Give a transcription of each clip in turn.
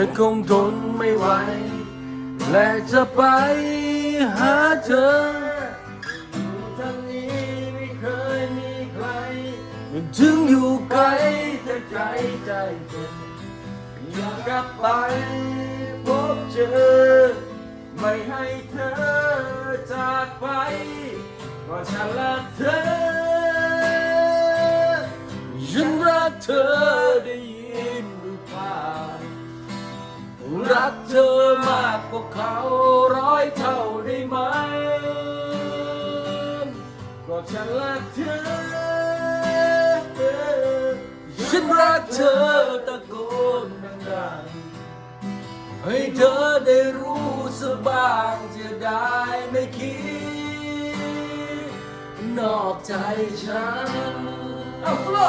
ฉันคงทนไม่ไหว และจะไปหาเธออยู่ทางนี้ไม่เคยมีใครถึงอยู่ไกลแต่ใจใจเจ็บอยากกลับไปพบเจอ ไม่ให้เธอจากไปเพราะฉันรักเธอฉันรักเธอ รักเธอมากกว่าเขาร้อยเท่าได้ไหมก็ฉันรักเธอ ฉันรักเธอตะโกนดังๆให้เธอได้รู้สบางจะได้ไม่คิด นอกใจฉันเอาฟลอ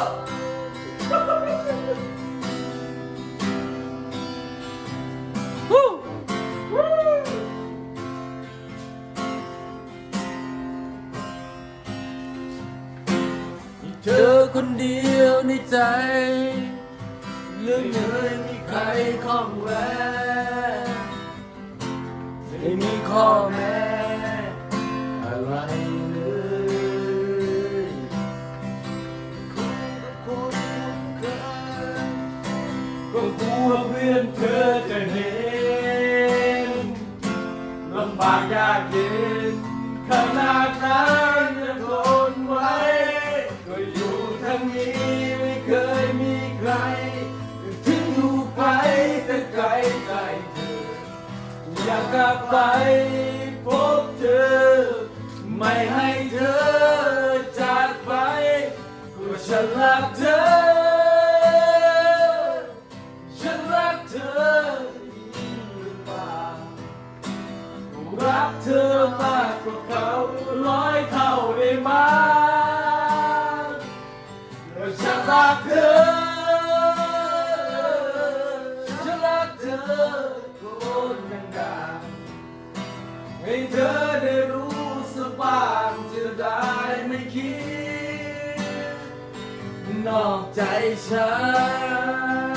เธอคนเดียวในใจเรื่องเงินมีใครข้องแวะไม่มีข้อแม้อะไรเลยคุยกับคนเคยก็กลัวเพื่อนเธอจะเห็นลำบากยากเย็น กลับไปพบเธอ ไม่ให้เธอจากไปก็ฉัรักเธอ ฉันรักเธอรือเปล่ารักเธอมากกว่าเขาร้อยเท่าได้ไหมฉันรักเธอ ฉันรักเธอ ใจฉัน